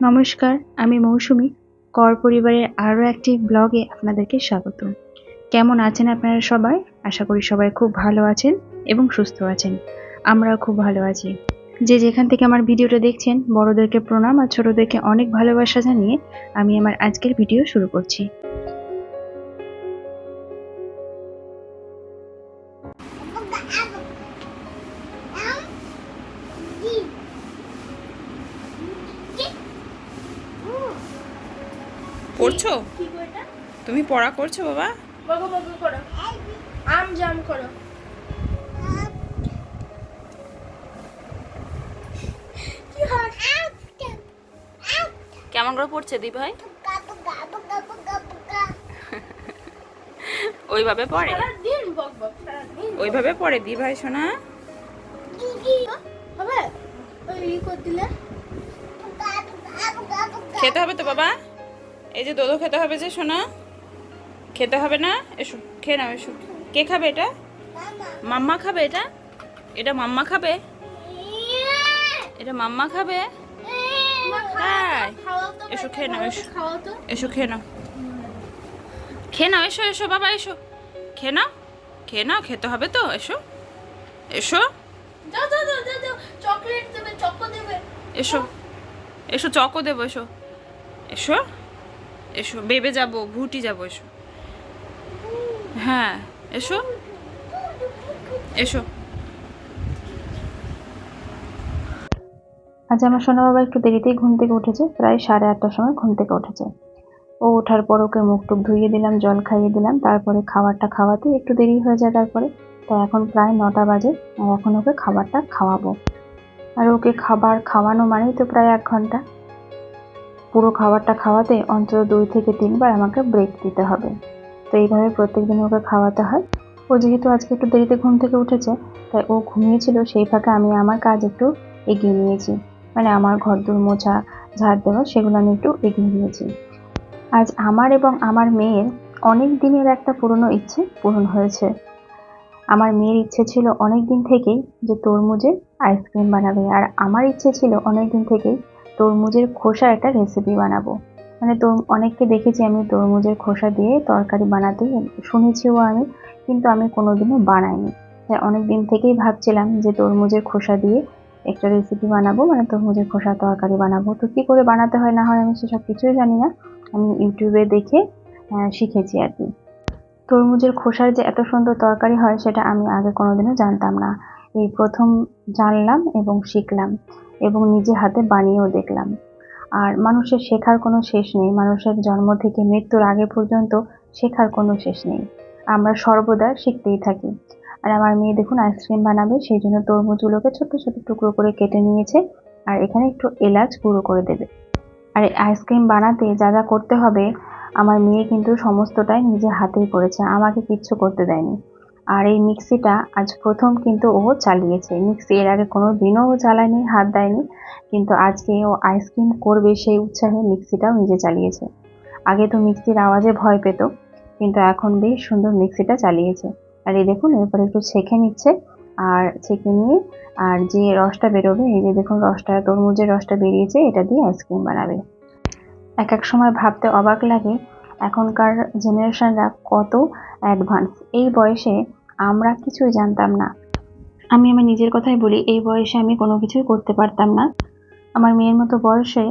নমস্কার, আমি মৌসুমি। কর পরিবারের আরও একটি ব্লগে আপনাদেরকে স্বাগত। কেমন আছেন আপনারা সবাই? আশা করি সবাই খুব ভালো আছেন এবং সুস্থ আছেন। আমরাও খুব ভালো আছি। যে যেখান থেকে আমার ভিডিওটা দেখছেন, বড়দেরকে প্রণাম আর ছোটদেরকে অনেক ভালোবাসা জানিয়ে আমি আমার আজকের ভিডিও শুরু করছি। পড়ছো কি গো এটা? তুমি পড়া করছ বাবা? বগো বগো করো। আম জাম করো। কি কেমন করে পড়ছে দি ভাই? ওইভাবে পড়ে? ওইভাবে পড়ে দি ভাই শোনা? খেতে হবে তো বাবা? এই যে দোদো খেতে হবে যে শোনা খেতে হবে না? এসো খেয়ে নাও এসো। কে খাবে এটা? মাম্মা খাবে এটা? এটা মাম্মা খাবে? এটা মাম্মা খাবে? তাই? এসো খেয়ে নাও, এসো। এসো খেয়ে নাও। খেয়ে নাও এসো এসো বাবা এসো। খেয়ে নাও খেয়ে নাও খেতে হবে তো এসো। এসো। এসো। এসো চকো দেবো এসো। এসো। এসো বেবে যাব, ভুটি যাব, এসো। হ্যাঁ এসো। এসো। আজ আমার সোনা বাবা একটু দেরিতেই ঘুম থেকে উঠেছে, প্রায় সাড়ে আটটার সময় ঘুম থেকে উঠেছে। ও ওঠার পর ওকে মুখ টুক ধুইয়ে দিলাম, জল খাইয়ে দিলাম, তারপরে খাবারটা খাওয়াতে একটু দেরি হয়ে যায় তারপরে। তাই এখন প্রায় নটা বাজে, আর এখন ওকে খাবারটা খাওয়াবো। আর ওকে খাবার খাওয়ানো মানেই তো প্রায় এক ঘণ্টা। পুরো খাবারটা খাওয়াতে অন্তত দুই থেকে তিনবার আমাকে ব্রেক দিতে হবে। তো এইভাবে প্রত্যেক দিন ওকে খাওয়াতে হয়। ও যেহেতু আজকে একটু দেরিতে ঘুম থেকে উঠেছে, তাই ও ঘুমিয়েছিল, সেই ফাঁকে আমি আমার কাজ একটু এগিয়ে নিয়েছি। মানে আমার ঘর দূর মোছা, ঝাড় দেওয়া, সেগুলো আমি একটু এগিয়ে নিয়েছি। আজ আমার এবং আমার মেয়ের অনেক দিনের একটা পুরনো ইচ্ছে পূরণ হয়েছে। আমার মেয়ের ইচ্ছে ছিল অনেক দিন থেকেই যে তরমুজের আইসক্রিম বানাবে, আর আমার ইচ্ছে ছিল অনেক দিন থেকেই তরমুজের খোসা একটা রেসিপি বানাবো। মানে তো অনেককে দেখেছি আমি তরমুজের খোসা দিয়ে তরকারি বানাতে, শুনেছিও আমি, কিন্তু আমি কোনোদিনও বানাইনি। অনেক দিন থেকেই ভাবছিলাম যে তরমুজের খোসা দিয়ে একটা রেসিপি বানাবো মানে তরমুজের খোসা তরকারি বানাবো। তো কী করে বানাতে হয় না হয় আমি সেসব কিছুই জানি না। আমি ইউটিউবে দেখে শিখেছি আর কি। তরমুজের খোসার যে এত সুন্দর তরকারি হয় সেটা আমি আগে কোনোদিনও জানতাম না। এই প্রথম জানলাম এবং শিখলাম। এবং নিজে হাতে বানিয়েও দেখলাম। আর মানুষের শেখার কোনো শেষ নেই। মানুষের জন্ম থেকে মৃত্যুর আগে পর্যন্ত শেখার কোনো শেষ নেই। আমরা সর্বদা শিখতেই থাকি। আর আমার মেয়ে দেখুন আইসক্রিম বানাবে, সেই জন্য তরমুজগুলোকে ছোট ছোট টুকরো করে কেটে নিয়েছে। আর এখানে একটু এলাচ গুঁড়ো করে দেবে। আর আইসক্রিম বানাতে যা যা করতে হবে, আমার মেয়ে কিন্তু সমস্তটাই নিজে হাতেই করেছে। আমাকে কিচ্ছু করতে দেয়নি। আর এই মিক্সিটা আজ প্রথম কিন্তু ও চালিয়েছে। মিক্সি এর আগে কোনো দিনও ও চালায়নি হাত দেয়নি, কিন্তু আজকে ও আইসক্রিম করবে সেই উৎসাহে মিক্সিটাও নিজে চালিয়েছে। আগে তো মিক্সির আওয়াজে ভয় পেত, কিন্তু এখন বেশ সুন্দর মিক্সিটা চালিয়েছে। আর এই দেখুন, এরপরে একটু ছেঁকে নিচ্ছে, আর ছেঁকে নিয়ে, আর যে রসটা বেরোবে, এই যে দেখুন রসটা, তরমুজের রসটা বেরিয়েছে, এটা দিয়ে আইসক্রিম বানাবে। এক এক সময় ভাবতে অবাক লাগে এখনকার জেনারেশনরা কত অ্যাডভান্স। এই বয়সে আমরা কিছুই জানতাম না। আমি আমার নিজের কথাই বলি, এই বয়সে আমি কোনো কিছুই করতে পারতাম না। আমার মেয়ের মতো বয়সে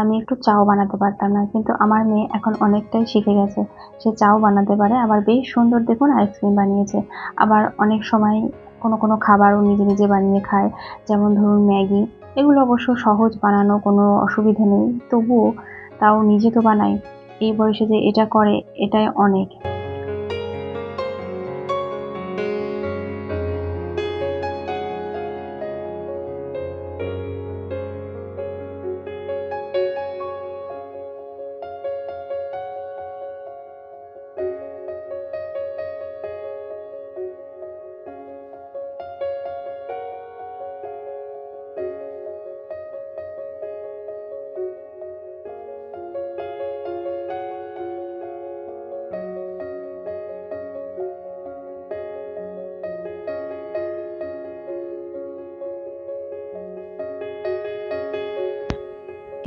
আমি একটু চাও বানাতে পারতাম না, কিন্তু আমার মেয়ে এখন অনেকটাই শিখে গেছে। সে চাও বানাতে পারে, আবার বেশ সুন্দর দেখুন আইসক্রিম বানিয়েছে। আবার অনেক সময় কোনো কোনো খাবারও নিজে নিজে বানিয়ে খায়, যেমন ধরুন ম্যাগি। এগুলো অবশ্য সহজ বানানো কোনো অসুবিধা নেই, তবুও তাও নিজে তো বানাই। এই বয়সে যে এটা করে এটাই অনেক।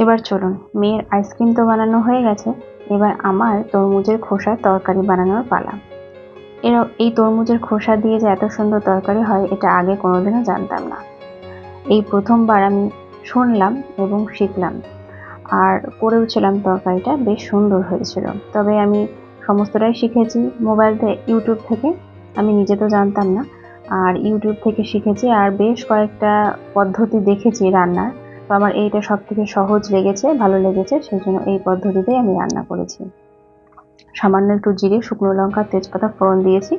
এবার চলুন, মেয়ের আইসক্রিম তো বানানো হয়ে গেছে, এবার আমার তরমুজের খোসার তরকারি বানানোর পালা। এর, এই তরমুজের খোসা দিয়ে যে এত সুন্দর তরকারি হয়, এটা আগে কোনোদিনও জানতাম না। এই প্রথমবার আমি শুনলাম এবং শিখলাম, আর করেও ছিলাম তরকারিটা, বেশ সুন্দর হয়েছিল। তবে আমি সমস্তটাই শিখেছি, মোবাইল থেকে ইউটিউব থেকে, আমি নিজে তো জানতাম না, আর ইউটিউব থেকে শিখেছি, আর বেশ কয়েকটা পদ্ধতি দেখেছি রান্নার। তো আমার এইটা সব থেকে সহজ লেগেছে, ভালো লেগেছে সেই জন্য এই পদ্ধতিতেই আমি রান্না করেছি। সামান্য একটু জিরে, শুকনো লঙ্কা, তেজপাতা, ফোড়ন দিয়েছি।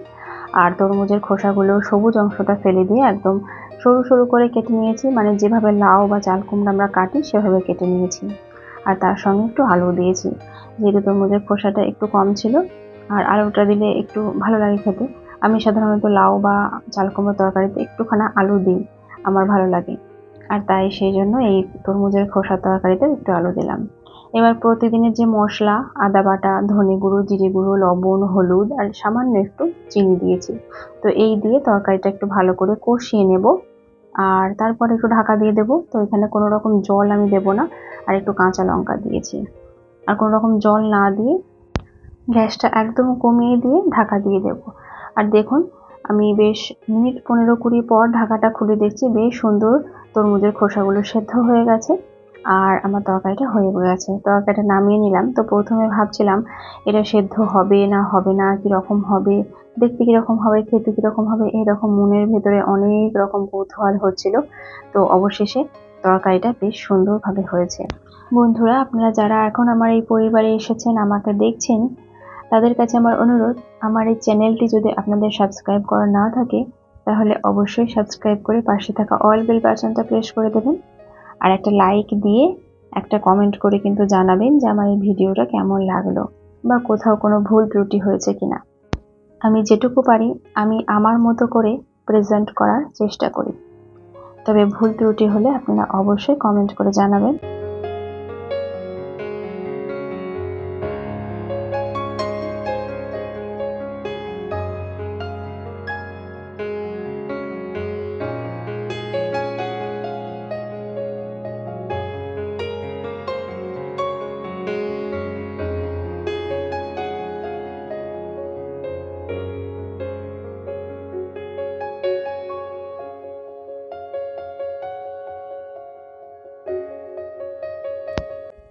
আর তরমুজের খোসাগুলো সবুজ অংশটা ফেলে দিয়ে একদম সরু সরু করে কেটে নিয়েছি। মানে যেভাবে লাউ বা চাল কুমড়া আমরা কাটি, সেভাবে কেটে নিয়েছি। আর তার সঙ্গে একটু আলু দিয়েছি। যেহেতু তরমুজের খোসাটা একটু কম ছিল, আর আলুটা দিলে একটু ভালো লাগে খেতে, আমি সাধারণত লাউ বা চাল কুমড়ো তরকারিতে একটুখানা আলু দিই। আমার ভালো লাগে। আর তাই সেই জন্য এই তরমুজের খোসা তরকারিতে একটু আলু দিলাম। এবার প্রতিদিনের যে মশলা, আদা বাটা, ধনে গুঁড়ো, জিরে গুঁড়ো, লবণ, হলুদ আর সামান্য একটু চিনি দিয়েছি। তো এই দিয়ে তরকারিটা একটু ভালো করে কষিয়ে নেব। আর তারপর একটু ঢাকা দিয়ে দেবো। তো এখানে কোনো রকম জল আমি দেবো না। আর একটু কাঁচা লঙ্কা দিয়েছি। আর কোনো রকম জল না দিয়ে গ্যাসটা একদম কমিয়ে দিয়ে ঢাকা দিয়ে দেবো। আর দেখুন, আমি বেশ মিনিট পনেরো কুড়ি পর ঢাকাটা খুলে দেখছি, বেশ সুন্দর তরমুজের খোসাগুলো সেদ্ধ হয়ে গেছে আর আমার তরকারিটা হয়ে গেছে। তরকারিটা নামিয়ে নিলাম। তো প্রথমে ভাবছিলাম, এটা সেদ্ধ হবে না হবে না, কীরকম হবে, দেখতে কীরকম হবে, খেতে কীরকম হবে, এরকম মনের ভেতরে অনেক রকম কৌতূহল হচ্ছিল। তো অবশেষে তরকারিটা বেশ সুন্দরভাবে হয়েছে। বন্ধুরা, আপনারা যারা এখন আমার এই পরিবারে এসেছেন, আমাকে দেখছেন, তাদের কাছে আমার অনুরোধ, আমার এই চ্যানেলটি যদি আপনাদের সাবস্ক্রাইব করা না থাকে তাহলে অবশ্যই সাবস্ক্রাইব করে পাশে থাকা অল বেল বাটনটা প্রেস করে দেবেন। আর একটা লাইক দিয়ে একটা কমেন্ট করে কিন্তু জানাবেন যে আমার এই ভিডিওটা কেমন লাগল বা কোথাও কোনো ভুল ত্রুটি হয়েছে কিনা। আমি যেটুকু পারি, আমি আমার মতো করে প্রেজেন্ট করার চেষ্টা করি। তবে ভুল ত্রুটি হলে আপনারা অবশ্যই কমেন্ট করে জানাবেন।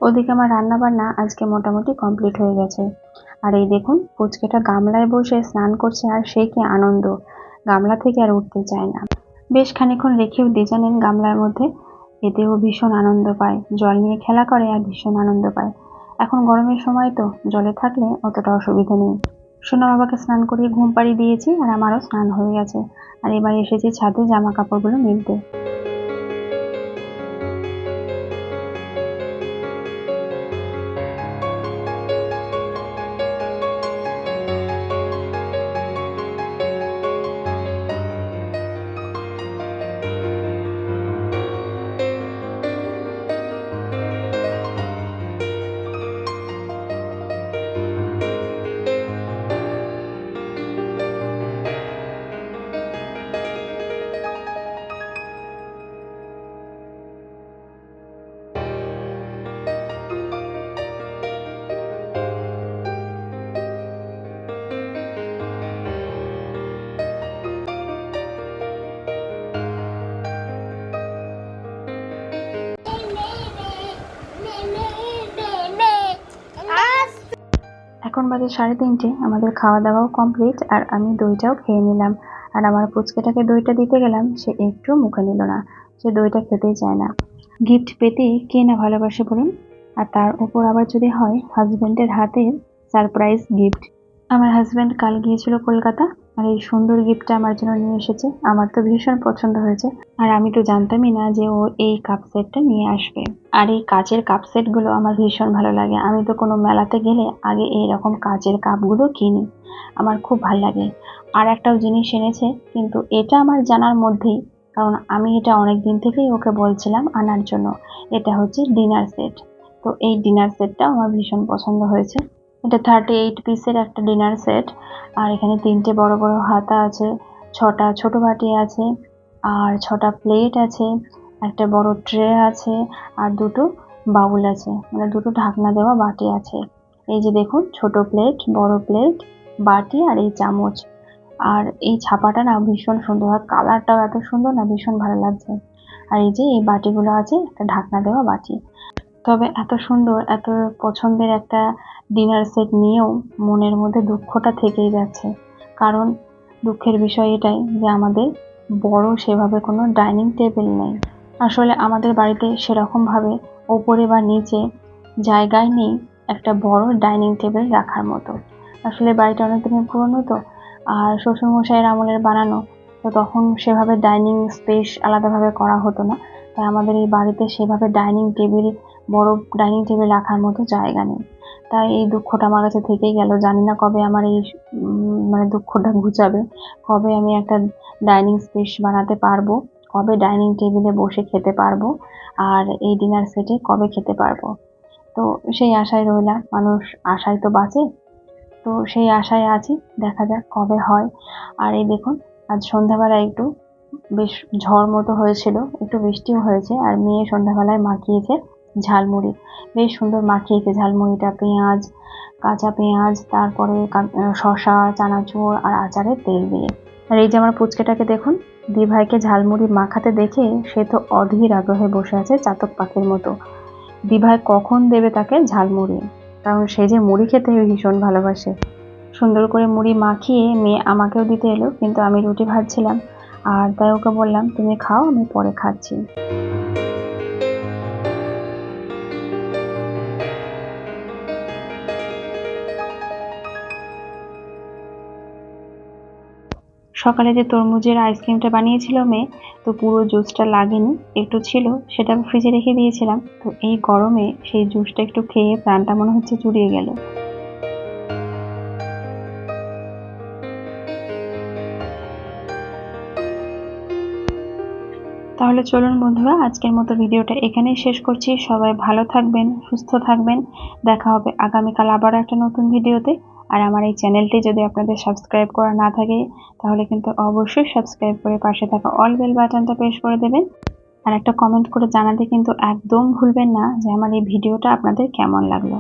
ওদিকে আমার রান্না বান্না আজকে মোটামুটি কমপ্লিট হয়ে গেছে। আর এই দেখুন, পুচকেটা গামলায় বসে স্নান করছে আর সে কি আনন্দ। গামলা থেকে আর উঠতে চায় না। বেশ খানিক্ষণ রেখেও দিয়ে জানেন গামলার মধ্যে এতেও ভীষণ আনন্দ পায়। জল নিয়ে খেলা করে আর ভীষণ আনন্দ পায়। এখন গরমের সময় তো, জলে থাকলে অতটা অসুবিধা নেই। সোনা বাবাকে স্নান করিয়ে ঘুম পাড়িয়ে দিয়েছি আর আমারও স্নান হয়ে গেছে। আর এবার এসেছি ছাদে জামা কাপড়গুলো মিলতে। এখন বাজে সাড়ে তিনটে, আমাদের খাওয়া দাওয়াও কমপ্লিট আর আমি দইটাও খেয়ে নিলাম। আর আমার পুচকেটাকে দইটা দিতে গেলাম, সে একটু মুখে নিল না। সে দইটা খেতেই চায় না। গিফট পেতে কে না ভালোবাসে বলুন? আর তার উপর আবার যদি হয় হাজব্যান্ডের হাতের সারপ্রাইজ গিফট আমার হাজব্যান্ড কাল গিয়েছিল কলকাতা। আর এই সুন্দর গিফটটা আমার জন্য নিয়ে এসেছে। আমার তো ভীষণ পছন্দ হয়েছে। আর আমি তো জানতামই না যে ও এই কাপ সেটটা নিয়ে আসবে। আর এই কাচের কাপ সেটগুলো আমার ভীষণ ভালো লাগে। আমি তো কোনো মেলাতে গেলে আগে এই রকম কাচের কাপগুলো কিনি। আমার খুব ভালো লাগে। আর একটাও জিনিস এনেছে, কিন্তু এটা আমার জানার মধ্যেই, কারণ আমি এটা অনেক দিন থেকেই ওকে বলছিলাম আনার জন্য। এটা হচ্ছে ডিনার সেট তো এই ডিনার সেটটাও আমার ভীষণ পছন্দ হয়েছে। এটা থার্টি এইট পিসের একটা ডিনার সেট আর এখানে তিনটে বড় বড় হাতা আছে, ছটা ছোট বাটি আছে, আর ছটা প্লেট আছে, একটা বড় ট্রে আছে, আর দুটো বাউল আছে মানে দুটো ঢাকনা দেওয়া বাটি আছে। এই যে দেখুন, ছোট প্লেট বড় প্লেট বাটি আর এই চামচ। আর এই ছাপাটা না ভীষণ সুন্দর, আর কালারটাও এত সুন্দর না, ভীষণ ভালো লাগছে। আর এই যে এই বাটিগুলো আছে, একটা ঢাকনা দেওয়া বাটি। তবে এত সুন্দর, এত পছন্দের একটা ডিনার সেট নিয়েও মনের মধ্যে দুঃখটা থেকেই যাচ্ছে। কারণ দুঃখের বিষয় এটাই যে আমাদের বড় সেভাবে কোনো ডাইনিং টেবিল নেই। আসলে আমাদের বাড়িতে সেরকমভাবে ওপরে বা নিচে জায়গায় নেই একটা বড় ডাইনিং টেবিল রাখার মতো। আসলে বাড়িটা অনেক দিনের পুরনো তো, আর শ্বশুরমশাইয়ের আমলের বানানো, তো তখন সেভাবে ডাইনিং স্পেস আলাদাভাবে করা হতো না। তাই আমাদের এই বাড়িতে সেভাবে ডাইনিং টেবিল বড় ডাইনিং টেবিল রাখার মতো জায়গা নেই। তাই এই দুঃখটা আমার কাছে থেকেই গেল। জানি না কবে আমার এই মানে দুঃখটা ঘুচাবে। কবে আমি একটা ডাইনিং স্পেস বানাতে পারব? কবে ডাইনিং টেবিলে বসে খেতে পারব? আর এই ডিনার সেটে কবে খেতে পারব? তো সেই আশায় রইলাম। মানুষ আশায় তো বাঁচে। তো সেই আশায় আছি। দেখা যাক কবে হয়। আর এই দেখুন, আজ সন্ধ্যাবেলা একটু বেশ ঝড় মতো হয়েছিল। একটু বৃষ্টিও হয়েছে। আর মেয়ে সন্ধ্যাবেলায় মাখিয়েছে। ঝালমুড়ি। বেশ সুন্দর মাখিয়েছে ঝালমুড়িটা, পেঁয়াজ, কাঁচা পেঁয়াজ, তারপরে শসা, চানাচুর আর আচারের তেল দিয়ে। আর এই যে আমার পুচকেটাকে দেখুন দি ভাইকে ঝালমুড়ি মাখাতে দেখে সে তো অধীর আগ্রহে বসে আছে চাতক পাখির মতো। দি ভাই কখন দেবে তাকে ঝালমুড়ি? কারণ সে যে মুড়ি খেতে ভীষণ ভালোবাসে। সুন্দর করে মুড়ি মাখিয়ে মেয়ে আমাকেও দিতে এলো, কিন্তু আমি রুটি ভাজছিলাম। আর তাই ওকে বললাম, তুমি খাও, আমি পরে খাচ্ছি। সকালে যে তরমুজের আইসক্রিমটা বানিয়েছিল মেয়ে, তো পুরো জুসটা লাগেনি, একটু ছিল, সেটা আমি ফ্রিজে রেখে দিয়েছিলাম, তো এই গরমে সেই জুসটা একটু খেয়ে প্রাণটা মনে হচ্ছে জুড়িয়ে গেল। তাহলে চলুন বন্ধুরা, আজকের মতো ভিডিওটা এখানেই শেষ করছি। সবাই ভালো থাকবেন, সুস্থ থাকবেন। দেখা হবে আগামীকাল আবার একটা নতুন ভিডিওতে। আর আমার এই চ্যানেলটি যদি আপনাদের সাবস্ক্রাইব করা না থাকে, তাহলে কিন্তু অবশ্যই সাবস্ক্রাইব করে পাশে থাকা অল বেল বাটনটা প্রেস করে দেবেন। আর একটা কমেন্ট করে জানাতে কিন্তু একদম ভুলবেন না যে আমার এই ভিডিওটা আপনাদের কেমন লাগল।